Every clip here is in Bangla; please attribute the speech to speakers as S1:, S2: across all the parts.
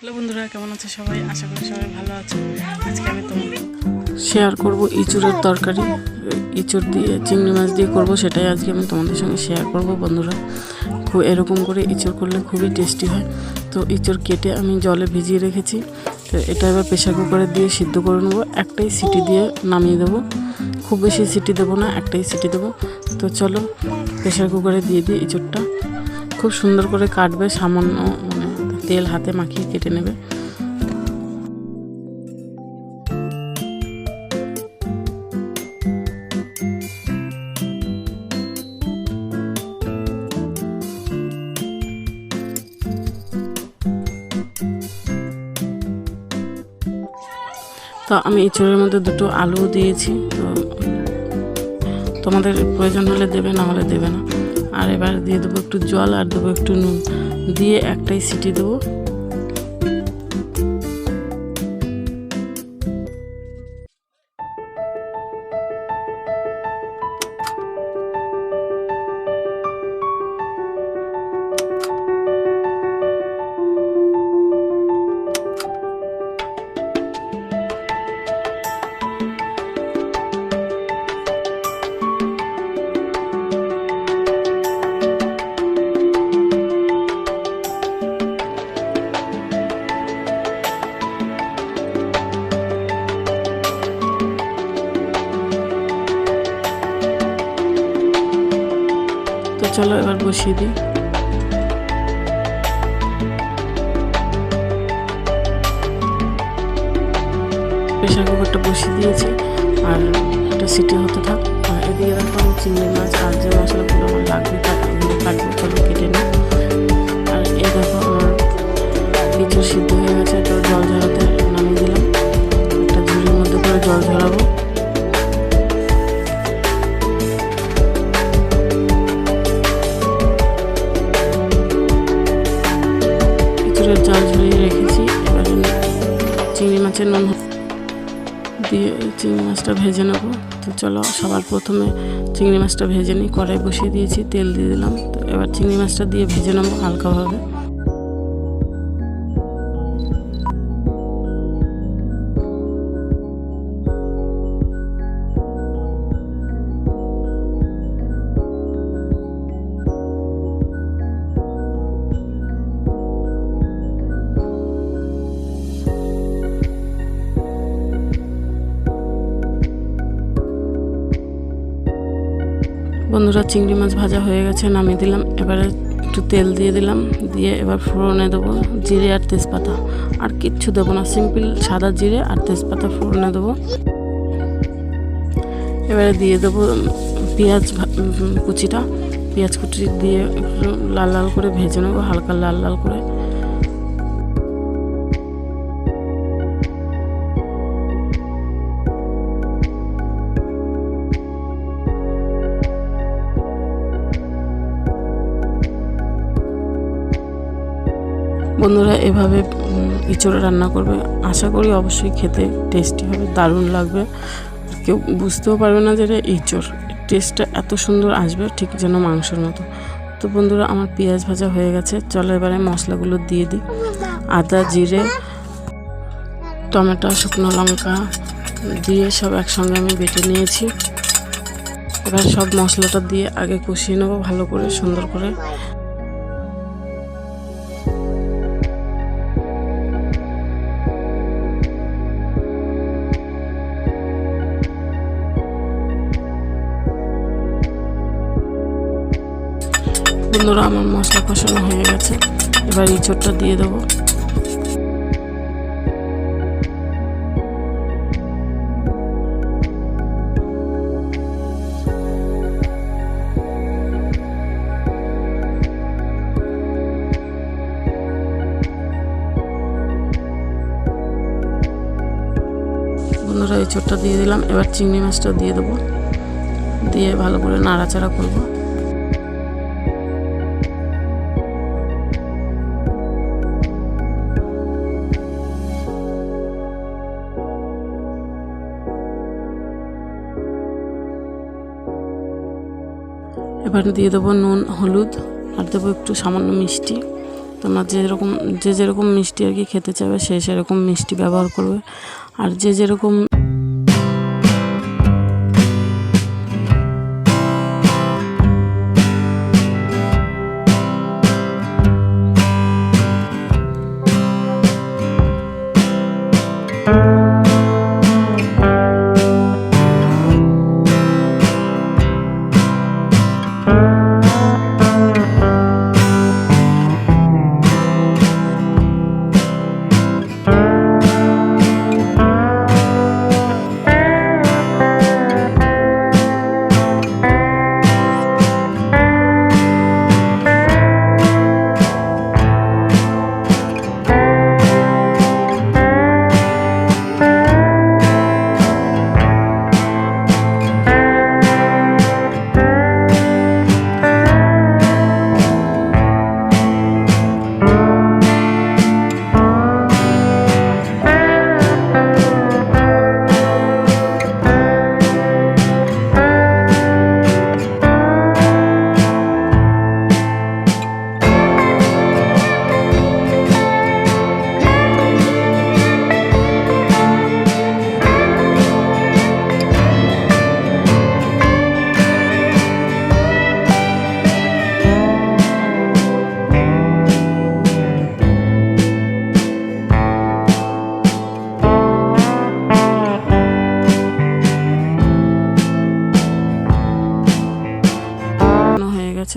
S1: হ্যালো বন্ধুরা, কেমন আছে সবাই? আশা করি সবাই ভালো আছে। আজকে আমি তোমাকে শেয়ার করব ইঁচুড়ের তরকারি। ইঁচুড় দিয়ে, চিংড়ি মাছ দিয়ে করব, সেটাই আজকে আমি তোমাদের সঙ্গে শেয়ার করব বন্ধুরা। খুব এরকম করে ইঁচুড় করলে খুবই টেস্টি হয়। তো ইঁচুড় কেটে আমি জলে ভিজিয়ে রেখেছি। তো এটা এবার প্রেশার কুকারে দিয়ে সিদ্ধ করে নেব। একটাই সিটি দিয়ে নামিয়ে দেবো। খুব বেশি সিটি দেবো না, একটাই সিটি দেবো। তো চলো প্রেশার কুকারে দিয়ে দিই ইঁচুড়টা। খুব সুন্দর করে কাটবে, সামান্য মানে তেল হাতে মাখিয়ে কেটে নেবে। তো আমি এঁচড়ের মধ্যে দুটো আলু দিয়েছি, তো তোমাদের প্রয়োজন হলে দেবে, না হলে দেবে না। আর এবার দিয়ে দেবো একটু জল আর দেবো একটু নুন। দিয়ে একটাই সিটি দেবো। চলো এবার বসিয়ে দিই। প্রেশার কুকারটা বসিয়ে দিয়েছি, আর একটা সিটি হতে থাক। আর এদিকে দেখো আমি চিংড়ি মাছ আর যে মশলাগুলো আমার লাগবে কাটবো, চলো কেটে নিই। আর এই দেখো আমার কিছু সিদ্ধ হয়ে গেছে তো জল ঝরাতে নামিয়ে দিলাম। একটা ঝুড়ির মধ্যে করে জল ঝরাবো। চিংড়ি মাছটা ভেজে নেব। তো চলো সবার প্রথমে চিংড়ি মাছটা ভেজে নিই। কড়াই বসিয়ে দিয়েছি, তেল দিয়ে দিলাম। তো এবার চিংড়ি মাছটা দিয়ে ভেজে নেব হালকাভাবে। বন্ধুরা চিংড়ি মাছ ভাজা হয়ে গেছে, নামিয়ে দিলাম। এবারে একটু তেল দিয়ে দিলাম, দিয়ে এবার ফোড়নে দেবো জিরে আর তেজপাতা। আর কিচ্ছু দেবো না, সিম্পল সাদা জিরে আর তেজপাতা ফোড়নে দেবো। এবারে দিয়ে দেবো পেঁয়াজ কুচিটা। পেঁয়াজ কুচি দিয়ে লাল লাল করে ভেজে নেব, হালকা লাল লাল করে। বন্ধুরা এভাবে ইঁচড় রান্না করবে। আশা করি অবশ্যই খেতে টেস্টি হবে, দারুণ লাগবে। কেউ বুঝতেও পারবে না যে এটা ইঁচড়। টেস্টটা এত সুন্দর আসবে, ঠিক যেন মাংসের মতো। তো বন্ধুরা, আমার পেঁয়াজ ভাজা হয়ে গেছে। চলো এবারে মশলাগুলো দিয়ে দিই। আদা, জিরে, টমেটো, শুকনো লঙ্কা দিয়ে সব একসঙ্গে আমি বেটে নিয়েছি। এবার সব মশলাটা দিয়ে আগে কষিয়ে নেব ভালো করে, সুন্দর করে। বন্ধুরা, আমার মশলা কষানো হয়ে গেছে। এবার ইঁচড়টা দিয়ে দেবো। বন্ধুরা, এই ইঁচড়টা দিয়ে দিলাম। এবার চিংড়ি মাছটা দিয়ে দেবো। দিয়ে ভালো করে নাড়াচাড়া করব। এবার দিয়ে দেবো নুন, হলুদ, আর দেবো একটু সামান্য মিষ্টি। তোমরা যেরকম যে যেরকম মিষ্টি আর কি খেতে চাবে সে সেরকম মিষ্টি ব্যবহার করবে। আর যে যেরকম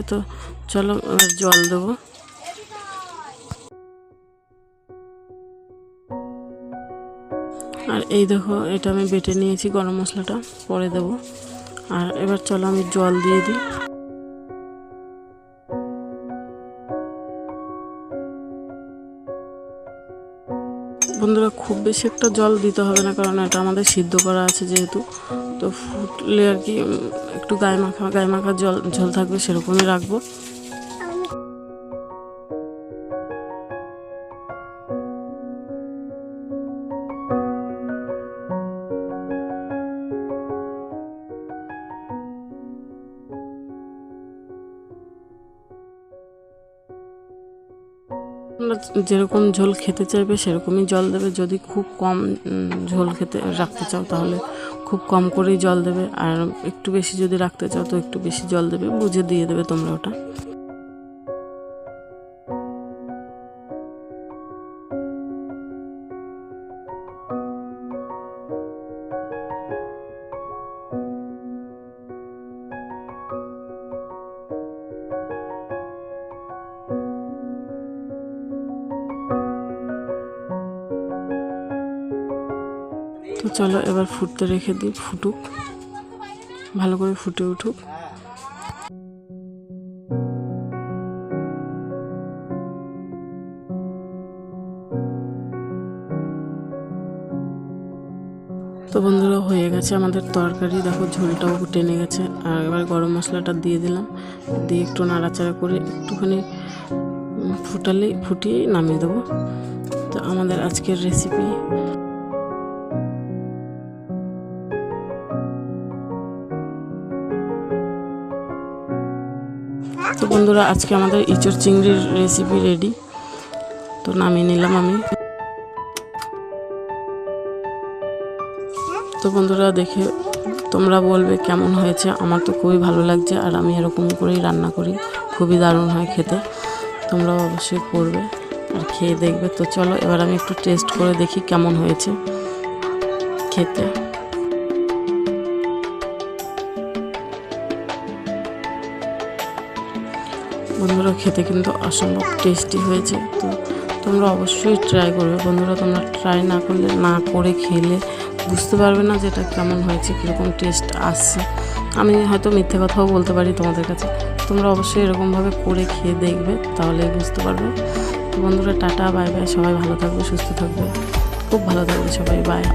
S1: গেছে তো চলো জল দেবো। আর এই দেখো, এটা আমি বেটে নিয়েছি গরম মশলাটা, পরে দেবো। আর এবার চলো আমি জল দিয়ে দিই। বন্ধুরা খুব বেশি একটা জল দিতে হবে না, কারণ এটা আমাদের সিদ্ধ করা আছে যেহেতু। তো ফুটলে আর কি একটু গায়ে মাখা গায়ে মাখা জল জল থাকবে সেরকমই রাখব। তোমরা যেরকম ঝোল খেতে চাইবে, সেরকমই জল দেবে। যদি খুব কম ঝোল খেতে, রাখতে চাও তাহলে খুব কম করেই জল দেবে। আর একটু বেশি যদি রাখতে চাও, তো একটু বেশি জল দেবে। বুঝে দিয়ে দেবে তোমরা ওটা। তো চলো এবার ফুটতে রেখে দিই, ফুটুক। ভালো করে ফুটে উঠুক। তো বন্ধুরা, হয়ে গেছে আমাদের তরকারি। দেখো ঝোলটাও টেনে গেছে। আর এবার গরম মশলাটা দিয়ে দিলাম। দিয়ে একটু নাড়াচাড়া করে একটুখানি ফুটালে ফুটিয়ে নামিয়ে দেবো। তো আমাদের আজকের রেসিপি তো বন্ধুরা, আজকে আমাদের ইঁচড় চিংড়ির রেসিপি রেডি তো নামিয়ে নিলাম আমি। তো বন্ধুরা, দেখে তোমরা বলবে কেমন হয়েছে। আমার তো খুবই ভালো লাগছে আর আমি এরকম করেই রান্না করি। খুবই দারুণ হয় খেতে। তোমরাও অবশ্যই করবে আর খেয়ে দেখবে। তো চলো, এবার আমি একটু টেস্ট করে দেখি কেমন হয়েছে খেতে। বন্ধুরা খেতে কিন্তু অসম্ভব টেস্টি হয়েছে। তো তোমরা অবশ্যই ট্রাই করবে। বন্ধুরা, তোমরা ট্রাই না করলে, না করে খেলে বুঝতে পারবে না যে এটা কেমন হয়েছে, কীরকম টেস্ট আসছে। আমি হয়তো মিথ্যে কথাও বলতে পারি তোমাদের কাছে। তোমরা অবশ্যই এরকমভাবে করে খেয়ে দেখবে, তাহলে বুঝতে পারবে। বন্ধুরা, টাটা বাই বাই সবাই ভালো থাকবে, সুস্থ থাকবে। খুব ভালো থাকবে সবাই বাই